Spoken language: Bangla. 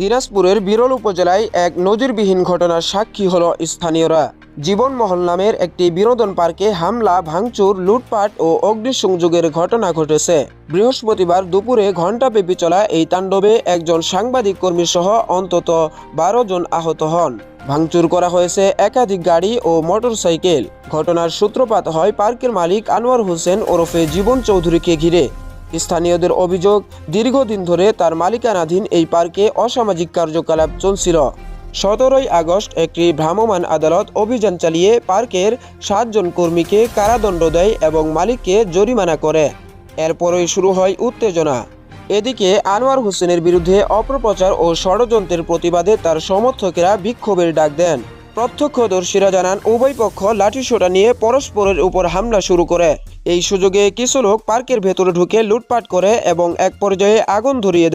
দিনাজপুরের বিরল উপজেলায় এক নজিরবিহীন ঘটনার সাক্ষী হল স্থানীয়রা। জীবনমহল নামের একটি বিনোদন পার্কে হামলা, ভাঙচুর, লুটপাট ও অগ্নিসংযোগের ঘটনা ঘটেছে। বৃহস্পতিবার দুপুরে ঘণ্টাব্যাপী চলা এই তাণ্ডবে একজন সাংবাদিক কর্মী সহ অন্তত বারো জন আহত হন। ভাঙচুর করা হয়েছে একাধিক গাড়ি ও মোটরসাইকেল। ঘটনার সূত্রপাত হয় পার্কের মালিক আনোয়ার হোসেন ওরফে জীবন চৌধুরীকে ঘিরে। স্থানীয়দের অভিযোগ, দীর্ঘদিন ধরে তার মালিকানাধীন এই পার্কে অসামাজিক কার্যকলাপ চলছিল। সতেরোই আগস্ট একটি ভ্রাম্যমাণ আদালত অভিযান চালিয়ে পার্কের সাতজন কর্মীকে কারাদণ্ড দেয় এবং মালিককে জরিমানা করে। এরপরই শুরু হয় উত্তেজনা। এদিকে আনোয়ার হোসেনের বিরুদ্ধে অপপ্রচার ও ষড়যন্ত্রের প্রতিবাদে তার সমর্থকেরা বিক্ষোভের ডাক দেন। প্রত্যক্ষদর্শীরা জানান, উভয় পক্ষ লাঠিসোঁটা নিয়ে পরস্পরের উপর হামলা শুরু করে। এই সুযোগে কিছু লোক পার্কের ভেতরে ঢুকে লুটপাট করে এবং এক পর্যায়ে আগুন ধরিয়ে